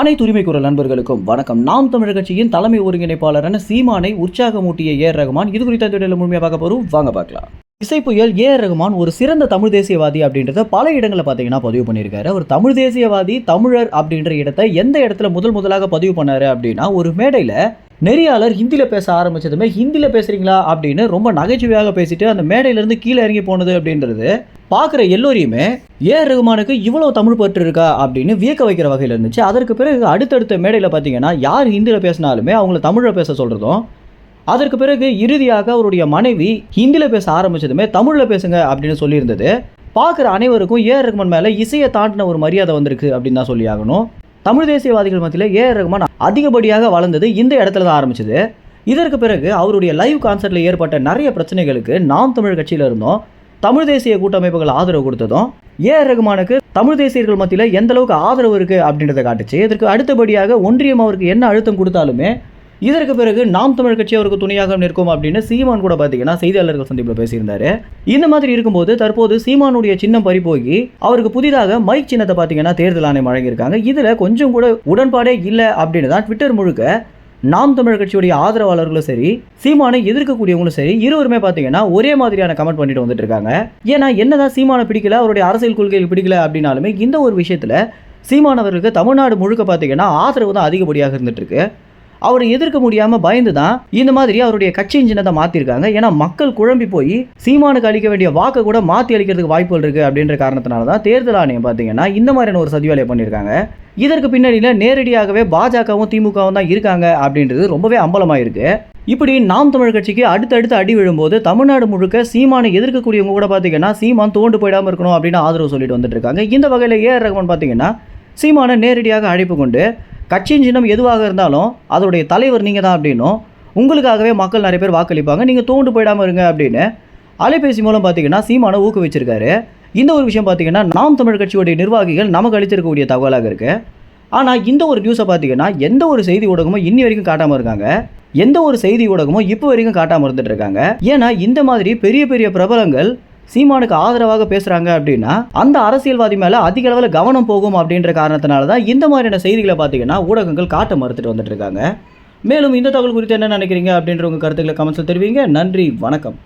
அனைத்து உரிமை குரல் நண்பர்களுக்கும் வணக்கம். நாம் தமிழர் கட்சியின் தலைமை ஒருங்கிணைப்பாளரான சீமானை உற்சாகமூட்டிய ஏ. ரகுமான். இது குறித்த முழுமையாக பார்க்க போறோம். வாங்க பார்க்கலாம். இசை புயல் ஏ. ஆர் ரகுமான் ஒரு சிறந்த தமிழ் தேசியவாதி அப்படின்றத பல இடங்களில் பார்த்தீங்கன்னா பதிவு பண்ணியிருக்காரு. அவர் தமிழ் தேசியவாதி தமிழர் அப்படின்ற இடத்தை எந்த இடத்துல முதல் முதலாக பதிவு பண்ணாரு அப்படின்னா ஒரு மேடையில் நெறியாளர் ஹிந்தியில் பேச ஆரம்பிச்சதுமே ஹிந்தியில் பேசுறீங்களா அப்படின்னு ரொம்ப நகைச்சுவையாக பேசிட்டு அந்த மேடையிலேருந்து கீழே இறங்கி போனது அப்படின்றது பார்க்குற எல்லோரையுமே ஏ ஆர் ரகுமானுக்கு இவ்வளோ தமிழ் பற்று இருக்கா அப்படின்னு வியக்க வைக்கிற வகையில் இருந்துச்சு. அதற்கு பிறகு அடுத்தடுத்த மேடையில் பார்த்தீங்கன்னா யார் ஹிந்தியில் பேசினாலுமே அவங்கள தமிழில் பேச சொல்கிறதும் அதற்கு பிறகு இறுதியாக அவருடைய மனைவி ஹிந்தியில் பேச ஆரம்பிச்சதுமே தமிழில் பேசுங்க அப்படின்னு சொல்லியிருந்தது. பார்க்குற அனைவருக்கும் ஏ ஆர் ரகுமான் மேலே இசையை தாண்டின ஒரு மரியாதை வந்திருக்கு அப்படின்னு தான் சொல்லி ஆகணும். தமிழ் தேசியவாதிகள் மத்தியில் ஏ ஆர் ரகுமான் அதிகப்படியாக வளர்ந்தது இந்த இடத்துல தான் ஆரம்பிச்சது. இதற்கு பிறகு அவருடைய லைவ் கான்சர்ட்டில் ஏற்பட்ட நிறைய பிரச்சனைகளுக்கு நாம் தமிழ் கட்சியில் இருந்தோம். தமிழ் தேசிய கூட்டமைப்புகள் ஆதரவு கொடுத்ததும் ஏ ஆர் ரகுமானுக்கு தமிழ் தேசியர்கள் மத்தியில் எந்த அளவுக்கு ஆதரவு இருக்குது அப்படின்றத காட்டுச்சு. இதற்கு அடுத்தபடியாக ஒன்றியம் அவருக்கு என்ன அழுத்தம் கொடுத்தாலுமே இதற்கு பிறகு நாம் தமிழ் கட்சி அவருக்கு துணையாக நிற்கும் அப்படின்னு சீமான் கூட பார்த்தீங்கன்னா செய்தியாளர்கள் சந்திப்பில் பேசியிருந்தாரு. இந்த மாதிரி இருக்கும்போது தற்போது சீமானுடைய சின்னம் பறிபோகி அவருக்கு புதிதாக மைக் சின்னத்தை பார்த்தீங்கன்னா தேர்தல் ஆணையம் வழங்கியிருக்காங்க. இதில் கொஞ்சம் கூட உடன்பாடே இல்லை அப்படின்னு தான் ட்விட்டர் முழுக்க நாம் தமிழ் கட்சியுடைய ஆதரவாளர்களும் சரி சீமானை எதிர்க்கக்கூடியவங்களும் சரி இருவருமே பார்த்தீங்கன்னா ஒரே மாதிரியான கமெண்ட் பண்ணிட்டு வந்துட்டு இருக்காங்க ஏன்னா என்னதான் சீமானை பிடிக்கல அவருடைய அரசியல் கொள்கைகள் பிடிக்கல அப்படின்னாலுமே இந்த ஒரு விஷயத்தில் சீமானவர்களுக்கு தமிழ்நாடு முழுக்க பார்த்தீங்கன்னா ஆதரவு தான் அதிகப்படியாக இருந்துட்டு இருக்கு அவரை எதிர்க்க முடியாமல் பயந்து தான் இந்த மாதிரி அவருடைய கட்சியின் சின்னத்தை மாற்றிருக்காங்க ஏன்னா மக்கள் குழம்பி போய் சீமானுக்கு அளிக்க வேண்டிய வாக்கை கூட மாற்றி அளிக்கிறதுக்கு வாய்ப்புகள் இருக்குது அப்படின்ற காரணத்தினால தான் தேர்தல் ஆணையம் பார்த்தீங்கன்னா இந்த மாதிரியான ஒரு சதி வேலையை பண்ணியிருக்காங்க. இதற்கு பின்னணியில் நேரடியாகவே பாஜகவும் திமுகவும் தான் இருக்காங்க அப்படின்றது ரொம்பவே அம்பலமாக இருக்குது இப்படி நாம் தமிழ் கட்சிக்கு அடுத்தடுத்து அடி விழும்போது தமிழ்நாடு முழுக்க சீமானை எதிர்க்கக்கூடியவங்க கூட பார்த்தீங்கன்னா சீமான் தோண்டு போயிடாமல் இருக்கணும் அப்படின்னு ஆதரவு சொல்லிட்டு வந்துட்டு இருக்காங்க. இந்த வகையில் ஏஆர் ரகுமான் பார்த்தீங்கன்னா சீமானை நேரடியாக அழைப்பு கொண்டு கட்சியின் சின்னம் எதுவாக இருந்தாலும் அதோடைய தலைவர் நீங்கள் தான் அப்படின்னும் உங்களுக்காகவே மக்கள் நிறைய பேர் வாக்களிப்பாங்க. நீங்கள் தோண்டு போயிடாமல் இருங்க அப்படின்னு அலைபேசி மூலம் பார்த்தீங்கன்னா சீமானை ஊக்குவிச்சிருக்காரு. இந்த ஒரு விஷயம் பார்த்தீங்கன்னா நாம் தமிழ் கட்சியுடைய நிர்வாகிகள் நமக்கு அளித்திருக்கக்கூடிய தகவலாக இருக்குது ஆனால் இந்த ஒரு நியூஸை பார்த்தீங்கன்னா எந்த ஒரு செய்தி ஊடகமும் இன்னி வரைக்கும் காட்டாமல் இருக்காங்க. எந்த ஒரு செய்தி ஊடகமும் இப்போ வரைக்கும் காட்டாமல் இருந்துட்டு இருக்காங்க. ஏன்னா இந்த மாதிரி பெரிய பெரிய பிரபலங்கள் சீமானுக்கு ஆதரவாக பேசுகிறாங்க அப்படின்னா அந்த அரசியல்வாதி மேலே அதிக அளவில் கவனம் போகும் அப்படின்ற காரணத்தினால தான் இந்த மாதிரியான செய்திகளை பார்த்தீங்கன்னா ஊடகங்கள் காட்ட மறுத்துட்டு வந்துட்டு இருக்காங்க. மேலும் இந்த தகவல் குறித்து என்ன நினைக்கிறீங்க அப்படின்ற உங்கள் கருத்துக்களை கமெண்ட்ஸில் தெரிவிங்க. நன்றி வணக்கம்.